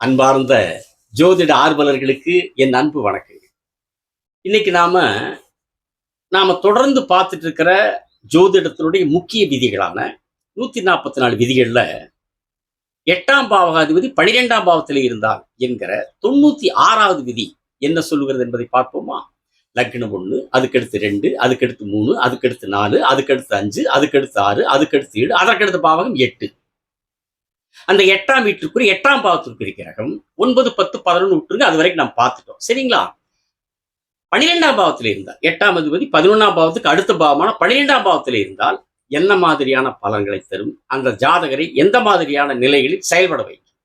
அன்பார்ந்த ஜோதிட ஆர்வலர்களுக்கு என் அன்பு வணக்கங்கள். இன்னைக்கு நாம நாம தொடர்ந்து பார்த்துட்டு இருக்கிற ஜோதிடத்தினுடைய முக்கிய விதிகளான நூத்தி நாற்பத்தி நாலு விதிகள்ல எட்டாம் பாவகாதிபதி பனிரெண்டாம் பாவத்தில் இருந்தால் என்கிற தொண்ணூத்தி ஆறாவது விதி என்ன சொல்லுகிறது என்பதை பார்ப்போமா? லக்னம் ஒண்ணு அதுக்கடுத்து ரெண்டு அதுக்கடுத்து மூணு அதுக்கடுத்து நாலு அதுக்கடுத்து அஞ்சு அதுக்கடுத்து ஆறு அதுக்கடுத்து ஏழு அதற்கடுத்த பாவகம் எட்டு. அந்த எட்டாம் வீட்டிற்குரிய எட்டாம் பாவத்திற்குரிய கிரகம் ஒன்பது பத்து பதினொன்று விட்டுருங்க அது வரைக்கும் நாம் பார்த்துட்டோம். சரிங்களா? பன்னிரெண்டாம் பாவத்தில் இருந்தால் எட்டாம் அதிபதி பதினொன்றாம் பாவத்துக்கு அடுத்த பாவமான பன்னிரெண்டாம் பாவத்தில் இருந்தால் என்ன மாதிரியான பலன்களை தரும்? அந்த ஜாதகரை எந்த மாதிரியான நிலைகளில் செயல்பட வைக்கும்?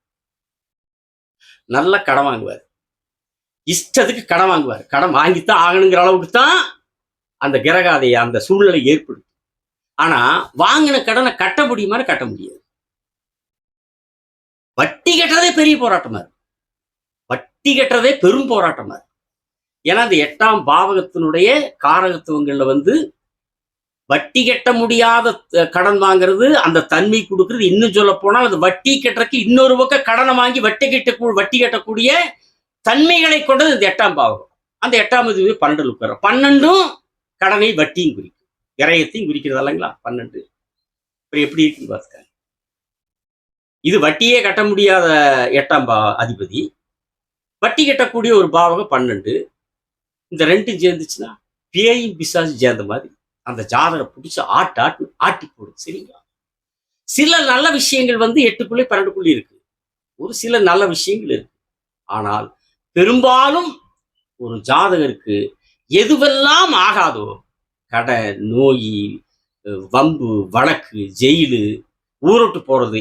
நல்ல கடன் வாங்குவார். இஷ்டத்துக்கு கடன் வாங்குவார். கடன் வாங்கித்தான் ஆகணுங்கிற அளவுக்கு தான் அந்த கிரகாதைய அந்த சூழ்நிலை ஏற்படுத்தும். ஆனா வாங்கின கடனை கட்ட முடியுமான்னு கட்ட முடியாது. வட்டி கட்டுறதே பெரிய போராட்டமா இருக்கு வட்டி கட்டுறதே பெரும் போராட்டமா இருக்கு ஏன்னா அந்த எட்டாம் பாவகத்தினுடைய காரகத்துவங்கள்ல வந்து வட்டி கட்ட முடியாத கடன் வாங்குறது அந்த தன்மை கொடுக்கறது இன்னும் சொல்ல போனால் அது வட்டி கட்டுறதுக்கு இன்னொரு பக்கம் கடனை வாங்கி வட்டி கட்ட வட்டி கட்டக்கூடிய தன்மைகளை கொண்டது இந்த எட்டாம் பாவகம். அந்த எட்டாம் இது பன்னெண்டு உட்கார பன்னெண்டும் கடனை வட்டியும் குறிக்கும். விரயத்தையும் குறிக்கிறது இல்லைங்களா? பன்னெண்டு. அப்புறம் எப்படி இருக்குன்னு பார்த்துக்க இது வட்டியே கட்ட முடியாத எட்டாம் பா அதிபதி. வட்டி கட்டக்கூடிய ஒரு பாவகம் பன்னெண்டு. இந்த ரெண்டும் சேர்ந்துச்சுன்னா பேயும் பிசாசு சேர்ந்த மாதிரி அந்த ஜாதகம் பிடிச்சி ஆட்டு ஆட்டு ஆட்டி போடும். சரிங்களா? சில நல்ல விஷயங்கள் வந்து எட்டுக்குள்ளே பன்னெண்டுக்குள்ளே இருக்கு. ஒரு சில நல்ல விஷயங்கள் இருக்கு. ஆனால் பெரும்பாலும் ஒரு ஜாதகருக்கு எதுவெல்லாம் ஆகாதோ கடை நோய் வம்பு வழக்கு ஜெயிலு ஊருட்டு போறது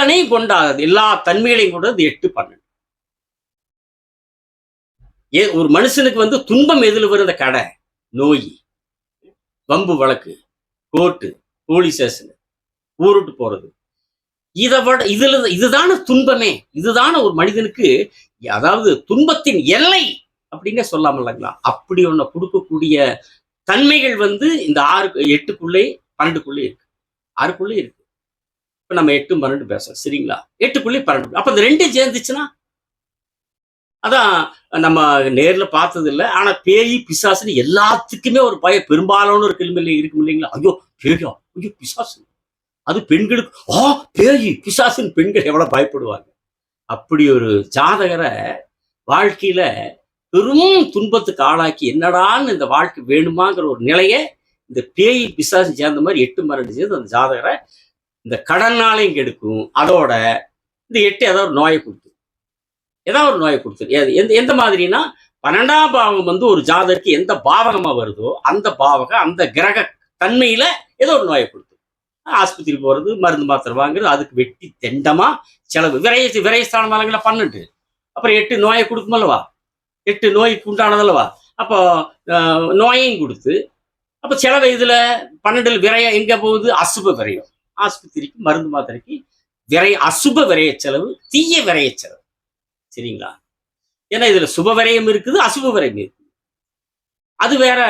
அத்தனையும் கொண்டாதது எல்லா தன்மைகளையும் கொண்டது எட்டு பன்னெண்டு ஏ ஒரு மனுஷனுக்கு வந்து துன்பம் எதில் வருது கடை நோய் வம்பு வழக்கு கோர்ட்டு போலீஸ் ஸ்டேஷன் ஊருட்டு போறது. இதை விட இதுல இதுதான துன்பமே. இதுதான ஒரு மனிதனுக்கு அதாவது துன்பத்தின் எல்லை அப்படின்னே சொல்லாமல்லங்களா அப்படி ஒன்ன கொடுக்கக்கூடிய தன்மைகள் வந்து இந்த ஆறு எட்டுக்குள்ளே பன்னெண்டுக்குள்ளே இருக்கு. ஆறுக்குள்ளே இருக்கு. இப்ப நம்ம எட்டு பன்னெண்டு பேசுறோம். சரிங்களா? எட்டுக்குள்ளே பன்னெண்டு. அப்போ இந்த ரெண்டும் சேர்ந்துச்சுன்னா அதான் நம்ம நேர்ல பார்த்தது இல்லை ஆனா பேய் பிசாசுன்னு எல்லாத்துக்குமே ஒரு பயம் பெரும்பாலான ஒரு கேள்வி இருக்கும் இல்லைங்களா? ஐயோ பேயா? ஐயோ பிசாசு. அது பெண்களுக்கு ஆ பேய் பிசாசுன்னு பெண்கள் எவ்வளவு பயப்படுவாங்க? அப்படி ஒரு ஜாதகரை வாழ்க்கையில பெரும் துன்பத்துக்கு ஆளாக்கி என்னடான்னு இந்த வாழ்க்கை வேணுமாங்கிற ஒரு நிலையை இந்த பேய் பிசாசு சேர்ந்த மாதிரி எட்டு மரண்டு சேர்ந்து அந்த ஜாதகரை இந்த கடன்னாலையும் கெடுக்கும். அதோட இந்த எட்டு ஏதோ ஒரு நோயை கொடுத்து ஏதாவது ஒரு நோயை கொடுத்துரு எந்த எந்த மாதிரினா பன்னெண்டாம் பாவகம் வந்து ஒரு ஜாதகத்துக்கு எந்த பாவகமாக வருதோ அந்த பாவகம் அந்த கிரக தன்மையில் ஏதோ ஒரு நோயை கொடுத்து ஆஸ்பத்திரி போகிறது மருந்து மாத்திரை வாங்குறது அதுக்கு வெட்டி தெண்டமாக செலவு. விரைய விரயஸ்தான மலங்களை பன்னெண்டு. அப்புறம் எட்டு நோயை கொடுக்குமல்லவா எட்டு நோய்க்கு உண்டானதல்லவா அப்போ நோயையும் கொடுத்து அப்போ செலவு இதில் பன்னெண்டில் விரயம் எங்கே போகுது? அசுப விரயம். ஆஸ்பத்திரிக்கு மருந்து மாத்திரைக்கு விரை அசுப விரைய செலவு தீய விரைய செலவு. சரிங்களா? ஏன்னா இதுல சுப விரயம் இருக்குது அசுப விரயம் இருக்குது. அது வேற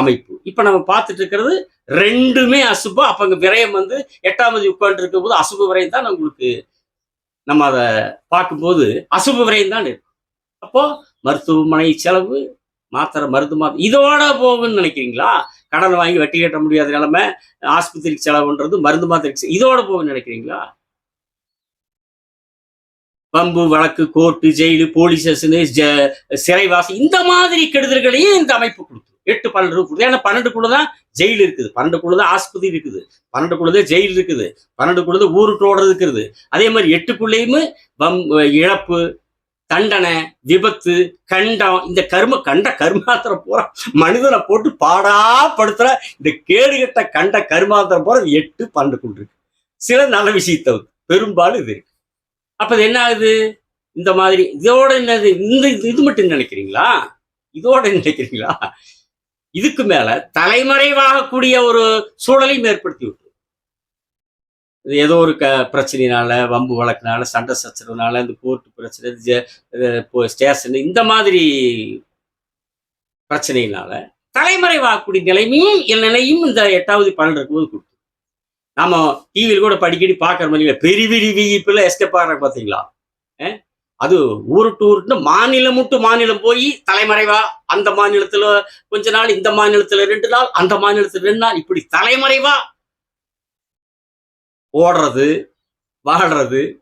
அமைப்பு. இப்ப நம்ம பார்த்துட்டு இருக்கிறது ரெண்டுமே அசுபம். அப்ப அங்க விரயம் வந்து எட்டாம் தேதி உட்கார்ந்து இருக்கும் போது அசுப விரயம் தான் உங்களுக்கு நம்ம அதை பார்க்கும்போது அசுப விரயம் தான் இருக்கும். அப்போ மருத்துவமனை செலவு மாத்திரை மருந்து மாத்திரை இதோட போகும்னு நினைக்கிறீங்களா? கடன் வாங்கி வட்டி கட்ட முடியாத நிலைமை ஆஸ்பத்திரிக்கு செலவுன்றது மருந்து மாத்திரைக்கு இதோட போகும்னு நினைக்கிறீங்களா? பம்பு வழக்கு கோர்ட்டு ஜெயிலு போலீஸ் ஸ்டேஷனு ஜ- சிறைவாசி இந்த மாதிரி கெடுதல்களையும் இந்த அமைப்பு கொடுத்து எட்டு பன்னெண்டு கொடுத்து ஏன்னா பன்னெண்டுக்குள்ளதான் ஜெயில் இருக்குது. பன்னெண்டுக்குள்ளதான் ஆஸ்பத்திரி இருக்குது. பன்னெண்டுக்குள்ளதான் ஜெயில் இருக்குது. பன்னெண்டுக்குள்ளதான் ஊருட்டோட இருக்குது அதே மாதிரி எட்டுக்குள்ளேயுமே பம் இழப்பு தண்டனை விபத்து கண்டம் இந்த கர்ம கண்ட கர்மாத்திரம் பூரா மனிதனை போட்டு பாடா படுத்துற இந்த கேடுகட்ட கண்ட கர்மாத்திரம் பூரா எட்டு எட்டு கொண்டு இருக்கு. சில நல்ல விஷயத்தை பெரும்பாலும் இது இருக்கு. அப்ப அது என்ன ஆகுது? இந்த மாதிரி இதோட என்னது? இந்த இது- இது மட்டும் நினைக்கிறீங்களா? இதோட நினைக்கிறீங்களா? இதுக்கு மேல தலைமறைவாகக்கூடிய ஒரு சூழலையும் ஏற்படுத்தி விட்டு இது ஏதோ ஒரு க பிரச்சனைனால வம்பு வழக்குனால சண்டை சச்சரவுனால இந்த கோர்ட்டு பிரச்சனை ஸ்டேஷன் இந்த மாதிரி பிரச்சனையினால தலைமறைவாகக்கூடிய நிலைமையும் நிலையும் இந்த எட்டாவது பன்னெண்டு இருக்கும்போது கொடுத்து நாம டிவியில் கூட படிக்கடி பார்க்குற மாதிரி பெரிய பெரிய விஇப்பில் எஸ்கேப் ஆகிறாங்க பார்த்தீங்களா அது ஊருட்டு ஊருட்டு மாநிலம் விட்டு மாநிலம் போய் தலைமறைவா அந்த மாநிலத்தில் கொஞ்ச நாள் இந்த மாநிலத்தில் ரெண்டு நாள் அந்த மாநிலத்தில் ரெண்டு நாள் இப்படி தலைமறைவா ஓடுறது வாழ்றது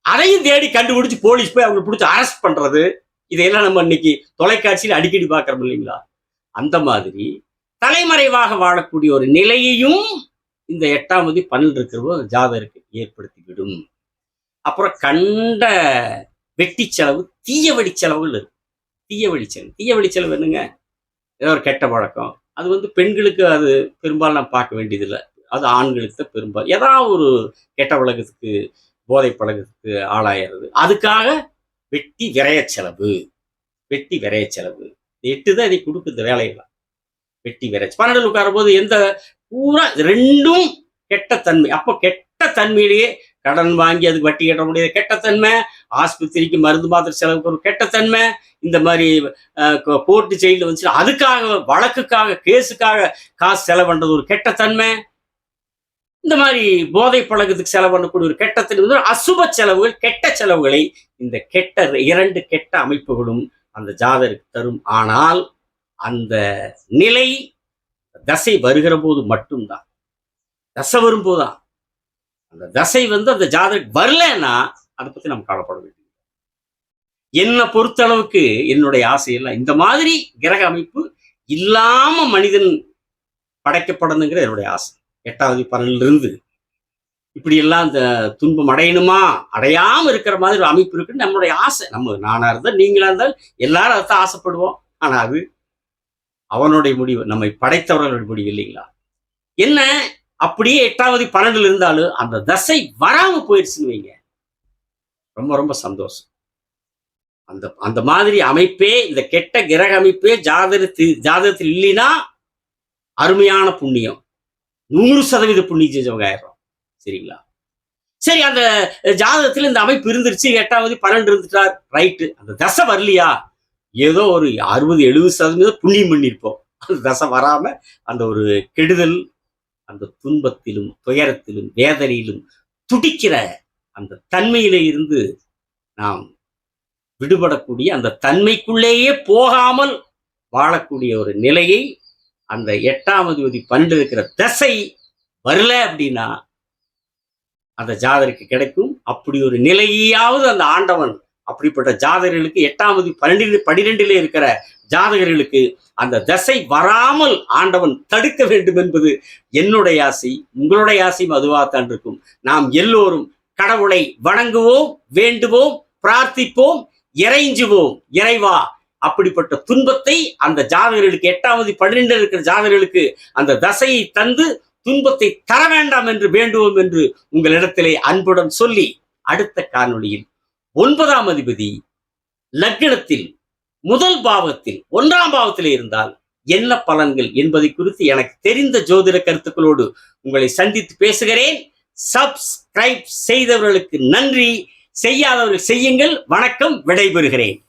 அதையும் தேடி கண்டுபிடிச்சு போலீஸ் போய் அவங்களை பிடிச்சி அரெஸ்ட் பண்றது இதையெல்லாம் நம்ம இன்னைக்கு தொலைக்காட்சியில் அடிக்கடி பார்க்குறோம் இல்லைங்களா? அந்த மாதிரி தலைமறைவாக வாழக்கூடிய ஒரு நிலையையும் இந்த எட்டாம் வதி பன்னெண்டு இருக்கிறவோ ஜாதகருக்கு ஏற்படுத்திவிடும். அப்புறம் கண்ட வெட்டி செலவு தீய வழி செலவுகள் இருக்கு. தீய வழி செலவு. தீய வழி செலவு என்னங்க? ஏதோ ஒரு கெட்ட பழக்கம். அது வந்து பெண்களுக்கு அது பெரும்பாலும் நான் பார்க்க வேண்டியதில்லை. அது ஆண்களுக்கு தான் பெரும்பாலும் ஏதாவது ஒரு கெட்ட பழக்கத்துக்கு போதை பழக்கத்துக்கு ஆளாயிறது. அதுக்காக வெட்டி விரைய செலவு. வெட்டி விரைய செலவு. எட்டு தான் இதை கொடுக்குது வேலையெல்லாம். வெட்டி விரைய பன்னெண்டு உட்காரும்போது எந்த பூரா ரெண்டும் கெட்ட தன்மை. அப்போ கெட்ட தன்மையிலேயே கடன் வாங்கி அதுக்கு வட்டி கட்ட முடியாது. கெட்டத்தன்மை ஆஸ்பத்திரிக்கு மருந்து மாத்திரை செலவுக்கு ஒரு கெட்டத்தன்மை இந்த மாதிரி கோர்ட்டு ஜெயிலில் வந்துச்சு அதுக்காக வழக்குக்காக கேஸுக்காக காசு செலவு பண்ணுறது ஒரு கெட்டத்தன்மை இந்த மாதிரி போதை பழக்கத்துக்கு செலவு பண்ணக்கூடிய ஒரு கெட்டத்தன்மை வந்து அசுப செலவுகள் கெட்ட செலவுகளை இந்த கெட்ட இரண்டு கெட்ட அமைப்புகளும் அந்த ஜாதருக்கு தரும். ஆனால் அந்த நிலை தசை வருகிற போது மட்டும்தான். தசை வரும்போதுதான். அந்த தசை வந்து அந்த ஜாதகம் வரலன்னா அதை பத்தி நம்ம கவலைப்பட வேண்டியது என்னை பொறுத்தளவுக்கு என்னுடைய ஆசையெல்லாம் இந்த மாதிரி கிரக அமைப்பு இல்லாம மனிதன் படைக்கப்படணுங்கிற என்னுடைய ஆசை. எட்டாவது பன்னெண்டுல இப்படியெல்லாம் அந்த இந்த துன்பம் அடையணுமா? அடையாமல் இருக்கிற மாதிரி ஒரு அமைப்பு இருக்குன்னு நம்மளுடைய ஆசை. நம்ம நானாக இருந்தால் நீங்களாக இருந்தால் எல்லாரும் அதைத்தான் ஆசைப்படுவோம். ஆனால் அது அவனுடைய முடிவு நம்மை படைத்தவர்களுடைய முடிவு இல்லைங்களா? என்ன? அப்படியே எட்டாவது பன்னெண்டுல இருந்தாலும் அந்த தசை வராம போயிடுச்சுன்னு வைங்க. ரொம்ப ரொம்ப சந்தோஷம். அந்த அந்த மாதிரி அமைப்பே இந்த கெட்ட கிரக அமைப்பே ஜாதகத்தில் ஜாதகத்தில் இல்லைன்னா அருமையான புண்ணியம். நூறு சதவீத புண்ணியம் செஞ்சவங்க ஆயிடுறோம் சரிங்களா? சரி அந்த ஜாதகத்துல இந்த அமைப்பு இருந்துருச்சு எட்டாவது பன்னெண்டு இருந்துட்டார் ரைட்டு அந்த தசை வரலையா? ஏதோ ஒரு அறுபது எழுபது சதவீதம் புண்ணியம் பண்ணியிருப்போம். அந்த தசை வராம அந்த ஒரு கெடுதல் அந்த துன்பத்திலும் துயரத்திலும் வேதனையிலும் துடிக்கிற அந்த தன்மையில இருந்து நாம் விடுபடக்கூடிய அந்த தன்மைக்குள்ளேயே போகாமல் வாழக்கூடிய ஒரு நிலையை அந்த எட்டாம் அதிபதி பன்னெண்டு இருக்கிற தசை வரல அப்படின்னா அந்த ஜாதருக்கு கிடைக்கும். அப்படி ஒரு நிலையாவது அந்த ஆண்டவன் அப்படிப்பட்ட ஜாதகர்களுக்கு எட்டாவது பன்னெண்டு பனிரெண்டிலே இருக்கிற ஜாதகர்களுக்கு அந்த தசை வராமல் ஆண்டவன் தடுக்க வேண்டும் என்பது என்னுடைய ஆசை. உங்களுடைய ஆசையும் அதுவாகத்தான் இருக்கும். நாம் எல்லோரும் கடவுளை வணங்குவோம் வேண்டுவோம் பிரார்த்திப்போம் இறைஞ்சுவோம். இறைவா அப்படிப்பட்ட துன்பத்தை அந்த ஜாதகர்களுக்கு எட்டாவது பன்னிரெண்டு இருக்கிற ஜாதகர்களுக்கு அந்த தசையை தந்து துன்பத்தை தர வேண்டாம் என்று வேண்டுவோம் என்று உங்களிடத்திலே அன்புடன் சொல்லி அடுத்த காணொளியில் ஒன்பதாம் அதிபதி லக்னத்தில் முதல் பாவத்தில் ஒன்றாம் பாவத்தில் இருந்தால் என்ன பலன்கள் என்பதை குறித்து எனக்கு தெரிந்த ஜோதிட கருத்துக்களோடு உங்களை சந்தித்து பேசுகிறேன். சப்ஸ்கிரைப் செய்தவர்களுக்கு நன்றி. செய்யாதவர்கள் செய்யுங்கள். வணக்கம். விடைபெறுகிறேன்.